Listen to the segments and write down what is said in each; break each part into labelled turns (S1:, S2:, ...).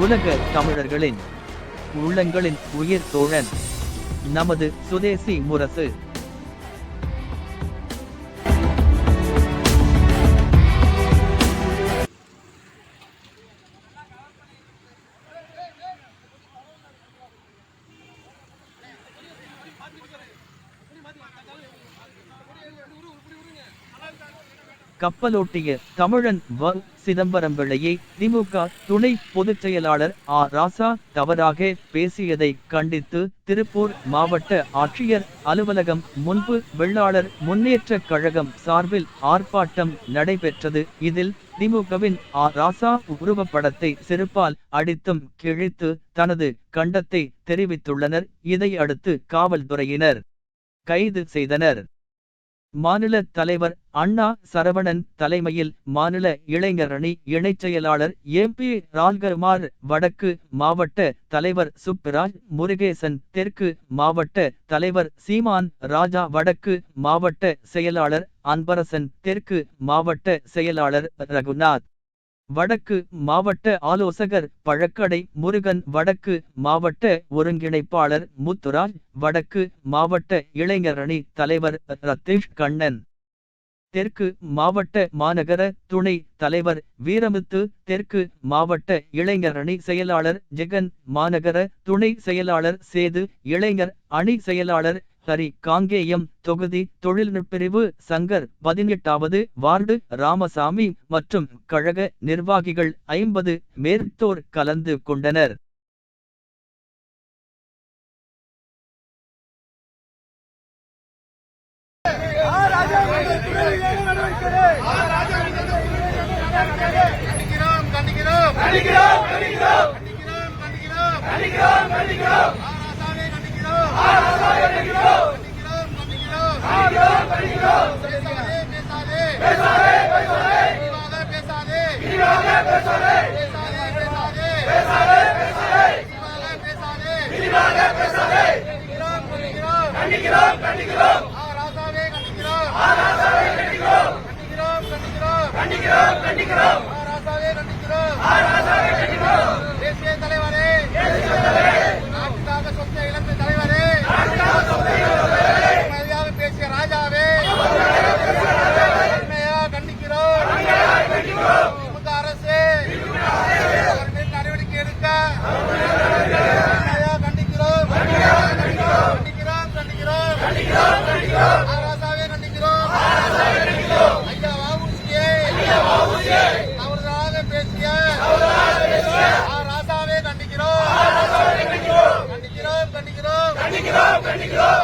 S1: உலக தமிழர்களின் உள்ளங்களின் உயிர் தோழன் நமது சுதேசி முரசு. கப்பலோட்டிய தமிழன் வ. சிதம்பரம் பிள்ளையை திமுக துணை பொதுச் செயலாளர் ஆ. ராசா தவறாக பேசியதை கண்டித்து திருப்பூர் மாவட்ட ஆட்சியர் அலுவலகம் முன்பு வெள்ளாளர் முன்னேற்ற கழகம் சார்பில் ஆர்ப்பாட்டம் நடைபெற்றது. இதில் திமுகவின் ஆ. ராசா உருவப்படத்தை செருப்பால் அடித்தும் கிழித்து தனது கண்டத்தை தெரிவித்துள்ளனர். இதையடுத்து காவல்துறையினர் கைது செய்தனர். மாநில தலைவர் அண்ணா சரவணன் தலைமையில் மாநில இளைஞரணி இணைச் செயலாளர் எம்பி ரால்கர்மார் வடக்கு மாவட்ட தலைவர் சுப்ராஜ் முருகேசன் தெற்கு மாவட்ட தலைவர் சீமான் ராஜா வடக்கு மாவட்ட செயலாளர் அன்பரசன் தெற்கு மாவட்ட செயலாளர் ரகுநாத். வடக்கு மாவட்ட ஆலோசகர் பழக்கடை முருகன் வடக்கு மாவட்ட ஒருங்கிணைப்பாளர் முத்துராஜ் வடக்கு மாவட்ட இளைஞரணி தலைவர் ரத்தீஷ் கண்ணன். தெற்கு மாவட்ட மாநகர துணை தலைவர் வீரமுத்து தெற்கு மாவட்ட இளைஞரணி செயலாளர் ஜெகன் மாநகர துணை செயலாளர் சேது இளைஞர் அணி செயலாளர் ஹரி காங்கேயம் தொகுதி தொழில்நுட்பிரிவு சங்கர் பதினெட்டாவது வார்டு ராமசாமி மற்றும் கழக நிர்வாகிகள் ஐம்பது மேற்தோர் கலந்து கொண்டனர்.
S2: கண்டிக்கிறோம் கண்டிக்கிறோம். கண்டிக்கிறோம் கண்டிக்கிறோம். கண்டிக்கிறோம் கண்டிக்கிறோம் கண்டிக்கிறோம் ஆராசாவே கண்டிக்கிறோம் கண்டிக்கிறோம் கண்டிக்கிறோம் கண்டிக்கிறோம் பேசாதே பேசாதே பேசாதே பேசாதே விரிவாக பேசாதே பேசாதே பேசாதே பேசாதே பேசாதே விரிவாக பேசாதே கண்டிக்கிறோம் கண்டிக்கிறோம் கண்டிக்கிறோம் கண்டிக்கிறோம் ஆராசாவே கண்டிக்கிறோம் ஆராசாவே கண்டிக்கிறோம் கண்டிக்கிறோம் கண்டிக்கிறோம் கண்டிக்கிறோம் கண்டிக்கிறோம் ஆராசாவே கண்டிக்கிறோம் ஆராசாவே கண்டிக்கிறோம் தேசிய தலைவரே தலைவரே நாட்டுக்காக சொத்தை இழந்த தலைவரே நாட்டுக்காக சொத்தை இழந்த தலைவரே மரியாதை பேசிய ராஜாவே உண்மையா கண்டிக்கிறோம் கண்டிக்கிறோம் திமுக அரசு அவர் மேல் நடவடிக்கை எடுக்க உண்மையா கண்டிக்கிறோம் கண்டிக்கிறோம் கண்டிக்கிறோம் கண்டிக்கிறோம் கண்டிக்கிறோம் ஆராசாவே கண்டிக்கிறோம் ஐயா வாபுசியே தவறுதலாக பேசிய ஆ ராசாவே கண்டிக்கிறோம் கண்டிக்கிறோம் கண்டிக்கிறோம்.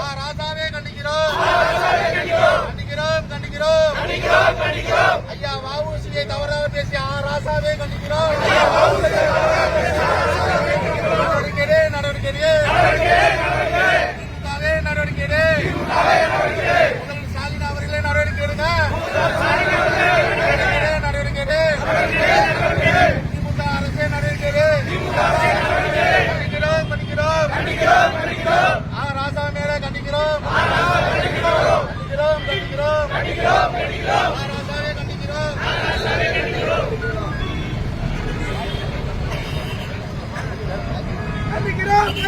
S2: கண்டிக்கிறோம். ராசாவே கண்டிக்கிறோம். கண்டிக்கிறோம் கண்டிக்கிறோம். ஐயா வாபுசியை தவறாக பேசிய ஆ ராசாவே கண்டிக்கிறோம் நடவடிக்கை எடு, நடவடிக்கை எடு. திமுகவே நடவடிக்கை எடு. முதல்வர் ஸ்டாலின் அவர்களே நடவடிக்கை எடுங்க நடவடிக்கை எடு, நடவடிக்கை எடு. திமுக அரசே நடவடிக்கை எடு. கண்டிக்கிறோம், கண்டிக்கிறோம். ஆ, ராசா மேல கண்டிக்கிறோம். கண்டிக்கிறோம், கண்டிக்கிறோம். ஆ, ராசாவே கண்டிக்கிறோம்.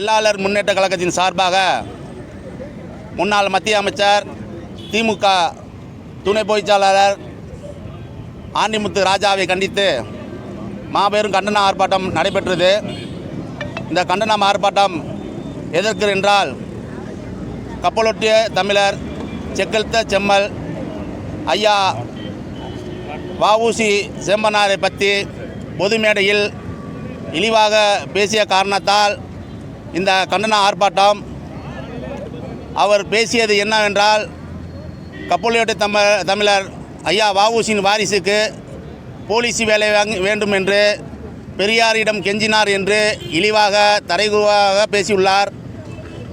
S3: வெள்ளாளர் முன்னேற்ற கழகத்தின் சார்பாக முன்னாள் மத்திய அமைச்சர் திமுக துணை பொறிச்சாளர் ஆண்டிமுத்து ராஜாவை கண்டித்து மாபெரும் கண்டன ஆர்ப்பாட்டம் நடைபெற்றது. இந்த கண்டன ஆர்ப்பாட்டம் எதற்கு என்றால் கப்பலொட்டிய தமிழர் செக்கெழுத்த செம்மல் ஐயா வஉசி செம்பனாரை பற்றி பொது மேடையில் இழிவாக பேசிய காரணத்தால் இந்த கண்டன ஆர்ப்பாட்டம் அவர் பேசியது என்னவென்றால் கப்பலோட்டு தம தமிழர்
S2: ஐயா வஉசியின் வாரிசுக்கு போலீஸ் வேலை வாங்க வேண்டும் என்று பெரியாரிடம் கெஞ்சினார் என்று இழிவாக தரைகுவாக பேசியுள்ளார்.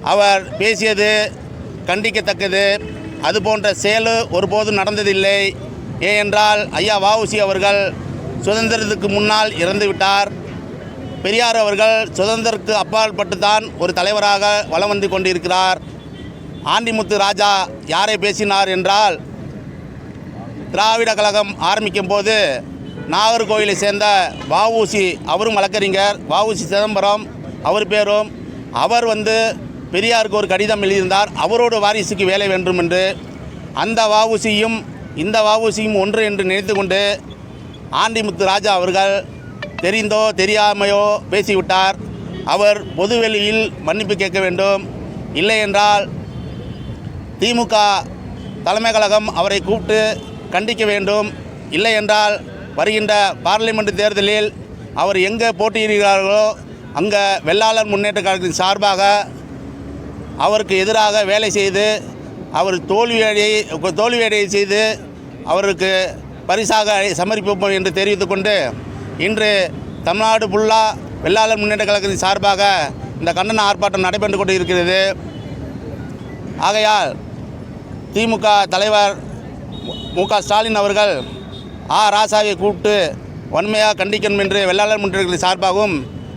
S2: அவர் பேசியது கண்டிக்கத்தக்கது. அது போன்ற செயல் ஒருபோதும் நடந்ததில்லை. ஏனென்றால் ஐயா வஉசி அவர்கள் சுதந்திரத்துக்கு முன்னால் இறந்துவிட்டார். பெரியார் அவர்கள் சுதந்திரத்துக்கு அப்பாற்பட்டு தான் ஒரு தலைவராக வலம் வந்து கொண்டிருக்கிறார். ஆண்டிமுத்து ராஜா யாரை பேசினார் என்றால் திராவிட கழகம் ஆரம்பிக்கும் போது நாகர்கோவிலை சேர்ந்த வஉசி அவரும் வழக்கறிஞர் வஉசி சிதம்பரம் அவர் பேரும். அவர் வந்து பெரியாருக்கு ஒரு கடிதம் எழுதியிருந்தார் அவரோட வாரிசுக்கு வேலை வேண்டும் என்று. அந்த வஉசியும் இந்த வஉசியும் ஒன்று என்று நினைத்து கொண்டு ஆண்டிமுத்து ராஜா அவர்கள் தெரிந்தோ தெரியாமையோ பேசிவிட்டார். அவர் பொதுவெளியில் மன்னிப்பு கேட்க வேண்டும். இல்லை என்றால் திமுக தலைமை கழகம் அவரை கூப்பிட்டு கண்டிக்க வேண்டும். இல்லை என்றால் வருகின்ற பார்லிமெண்ட் தேர்தலில் அவர் எங்கே போட்டியிடுகிறார்களோ அங்கே வெள்ளாளர் முன்னேற்ற கழகத்தின் சார்பாக அவருக்கு எதிராக வேலை செய்து அவர் தோல்வியடை தோல்வியடை செய்து அவருக்கு பரிசாக சமர்ப்பிப்போம் என்று தெரிவித்துக் கொண்டு இன்று தமிழ்நாடு ஃபுல்லாக வெள்ளாளர் முன்னேற்ற கழகத்தின் சார்பாக இந்த கண்டன ஆர்ப்பாட்டம் நடைபெற்று கொண்டு இருக்கிறது ஆகையால் திமுக தலைவர் மு க ஸ்டாலின் அவர்கள் ஆ. ராசாவை கூப்பிட்டு வன்மையாக கண்டிக்கணும் என்று வெள்ளாளர் முன்னேற்ற சார்பாகவும்